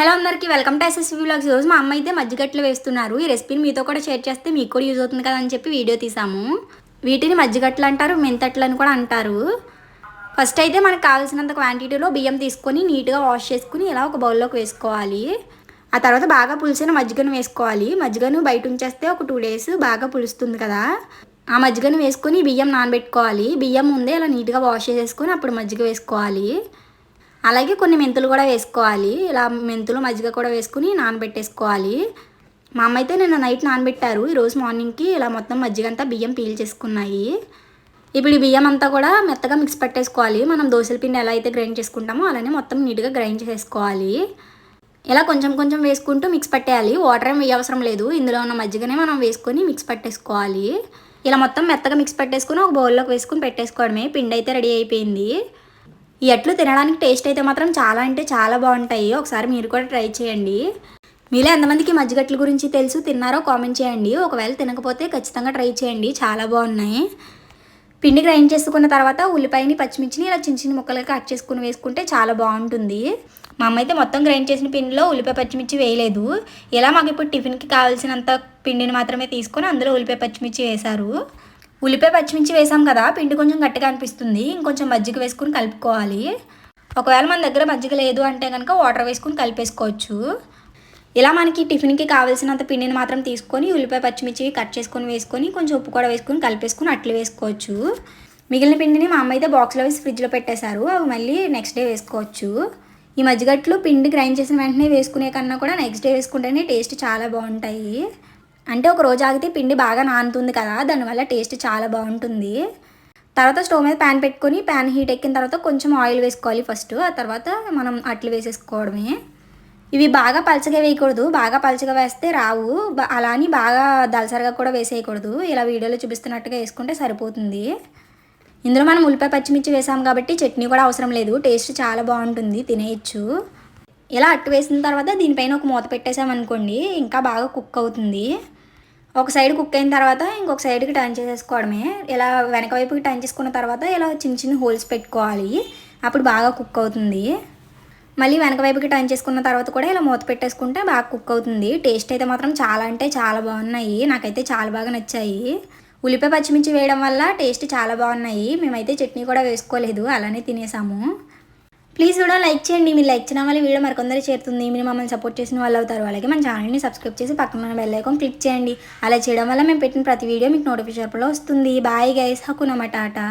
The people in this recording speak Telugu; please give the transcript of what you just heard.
హలో అందరికీ వెల్కమ్ టు ఎస్ఎస్వి బ్లాగ్స్ ఈరోజు మా అమ్మ అయితే మజ్జిగట్లు వేస్తున్నారు. ఈ రెసిపీని మీతో కూడా షేర్ చేస్తే మీకు కూడా యూజ్ అవుతుంది కదా అని చెప్పి వీడియో తీసాము. వీటిని మజ్జిగట్లు అంటారు మెంతట్లు అని కూడా అంటారు. ఫస్ట్ అయితే మనకు కావాల్సినంత క్వాంటిటీలో బియ్యం తీసుకొని నీట్గా వాష్ చేసుకుని ఇలా ఒక బౌల్లోకి వేసుకోవాలి. ఆ తర్వాత బాగా పులిసిన మజ్జిగను వేసుకోవాలి. మజ్జిగను బయట ఉంచేస్తే ఒక టూ డేస్ బాగా పులుస్తుంది కదా. ఆ మజ్జిగను వేసుకొని బియ్యం నానబెట్టుకోవాలి. బియ్యం ముందే ఇలా నీట్గా వాష్ చేసేసుకొని అప్పుడు మజ్జిగ వేసుకోవాలి. అలాగే కొన్ని మెంతులు కూడా వేసుకోవాలి. ఇలా మెంతులు మజ్జిగ కూడా వేసుకుని నానబెట్టేసుకోవాలి. మా అమ్మ అయితే నిన్న నైట్ నానబెట్టారు. ఈరోజు మార్నింగ్కి ఇలా మొత్తం మజ్జిగ అంతా బియ్యం పీల్ చేసుకున్నాయి. ఇప్పుడు ఈ బియ్యం అంతా కూడా మెత్తగా మిక్స్ పెట్టేసుకోవాలి. మనం దోశల పిండి ఎలా అయితే గ్రైండ్ చేసుకుంటామో అలానే మొత్తం నీట్గా గ్రైండ్ చేసుకోవాలి. ఇలా కొంచెం కొంచెం వేసుకుంటూ మిక్స్ పట్టేయాలి. వాటర్ ఏం వేయవసరం లేదు. ఇందులో ఉన్న మజ్జిగనే మనం వేసుకొని మిక్స్ పట్టేసుకోవాలి. ఇలా మొత్తం మెత్తగా మిక్స్ పెట్టేసుకుని ఒక బౌల్లోకి వేసుకుని పెట్టేసుకోవడమే. పిండి అయితే రెడీ అయిపోయింది. ఈ అట్లు తినడానికి టేస్ట్ అయితే మాత్రం చాలా అంటే చాలా బాగుంటాయి. ఒకసారి మీరు కూడా ట్రై చేయండి. మీలో ఎంతమందికి మజ్జిగట్ల గురించి తెలుసు తిన్నారో కామెంట్ చేయండి. ఒకవేళ తినకపోతే ఖచ్చితంగా ట్రై చేయండి. చాలా బాగున్నాయి. పిండి గ్రైండ్ చేసుకున్న తర్వాత ఉల్లిపాయని పచ్చిమిర్చిని ఇలా చిన్న చిన్న ముక్కలుగా కట్ చేసుకుని వేసుకుంటే చాలా బాగుంటుంది. మా అమ్మ అయితే మొత్తం గ్రైండ్ చేసిన పిండిలో ఉల్లిపాయ పచ్చిమిర్చి వేయలేదు. ఇలా మాకు ఇప్పుడు టిఫిన్కి కావాల్సినంత పిండిని మాత్రమే తీసుకొని అందులో ఉల్లిపాయ పచ్చిమిర్చి వేశారు. ఉల్లిపాయ పచ్చిమిర్చి వేసాం కదా పిండి కొంచెం గట్టిగా అనిపిస్తుంది. ఇంకొంచెం మజ్జిగ వేసుకుని కలుపుకోవాలి. ఒకవేళ మన దగ్గర మజ్జిగ లేదు అంటే కనుక వాటర్ వేసుకుని కలిపేసుకోవచ్చు. ఇలా మనకి టిఫిన్కి కావాల్సినంత పిండిని మాత్రం తీసుకొని ఉల్లిపాయ పచ్చిమిర్చి కట్ చేసుకొని వేసుకొని కొంచెం ఉప్పు కూడా వేసుకొని కలిపేసుకొని అట్లు వేసుకోవచ్చు. మిగిలిన పిండిని మా అమ్మ అయితే బాక్స్లో వేసి ఫ్రిడ్జ్లో పెట్టేశారు. అవి మళ్ళీ నెక్స్ట్ డే వేసుకోవచ్చు. ఈ మజ్జిగట్లు పిండి గ్రైండ్ చేసిన వెంటనే వేసుకునే కన్నా కూడా నెక్స్ట్ డే వేసుకుంటేనే టేస్ట్ చాలా బాగుంటాయి. అంటే ఒక రోజు ఆగితే పిండి బాగా నానుతుంది కదా దానివల్ల టేస్ట్ చాలా బాగుంటుంది. తర్వాత స్టవ్ మీద ప్యాన్ పెట్టుకొని ప్యాన్ హీట్ ఎక్కిన తర్వాత కొంచెం ఆయిల్ వేసుకోవాలి ఫస్ట్. ఆ తర్వాత మనం అట్లు వేసేసుకోవడమే. ఇవి బాగా పలచగా వేయకూడదు. బాగా పలచగా వేస్తే రావు. అలా అని బాగా దలసరిగా కూడా వేసేయకూడదు. ఇలా వీడియోలో చూపిస్తున్నట్టుగా వేసుకుంటే సరిపోతుంది. ఇందులో మనం ఉల్లిపాయ పచ్చిమిర్చి వేసాం కాబట్టి చట్నీ కూడా అవసరం లేదు. టేస్ట్ చాలా బాగుంటుంది. తినేయచ్చు. ఇలా అట్టు వేసిన తర్వాత దీనిపైన ఒక మూత పెట్టేసామనుకోండి ఇంకా బాగా కుక్ అవుతుంది. ఒక సైడ్ కుక్ అయిన తర్వాత ఇంకొక సైడ్కి టర్న్ చేసేసుకోవడమే. ఇలా వెనక వైపుకి టర్న్ చేసుకున్న తర్వాత ఇలా చిన్న చిన్న హోల్స్ పెట్టుకోవాలి. అప్పుడు బాగా కుక్ అవుతుంది. మళ్ళీ వెనక వైపుకి టర్న్ చేసుకున్న తర్వాత కూడా ఇలా మూత పెట్టేసుకుంటే బాగా కుక్ అవుతుంది. టేస్ట్ అయితే మాత్రం చాలా అంటే చాలా బాగున్నాయి. నాకైతే చాలా బాగా నచ్చాయి. ఉల్లిపాయ పచ్చిమిర్చి వేయడం వల్ల టేస్ట్ చాలా బాగున్నాయి. మేమైతే చట్నీ కూడా వేసుకోలేదు. అలానే తినేసాము. ప్లీజ్ కూడా లైక్ చేయండి. మీరు లైక్ చేయడం వల్ల వీడియో మరికొందరు చేరుతుంది. మీరు మమ్మల్ని సపోర్ట్ చేసిన వాళ్ళు అవుతారు. అలాగే మన ఛానల్ని సబ్స్క్రైబ్ చేసి పక్కన ఉన్న బెల్ ఐకాన్ క్లిక్ చేయండి. అలా చేయడం వల్ల మేము పెట్టిన ప్రతి వీడియో మీకు నోటిఫికేషన్లో వస్తుంది. Bye guys హకునమటాటా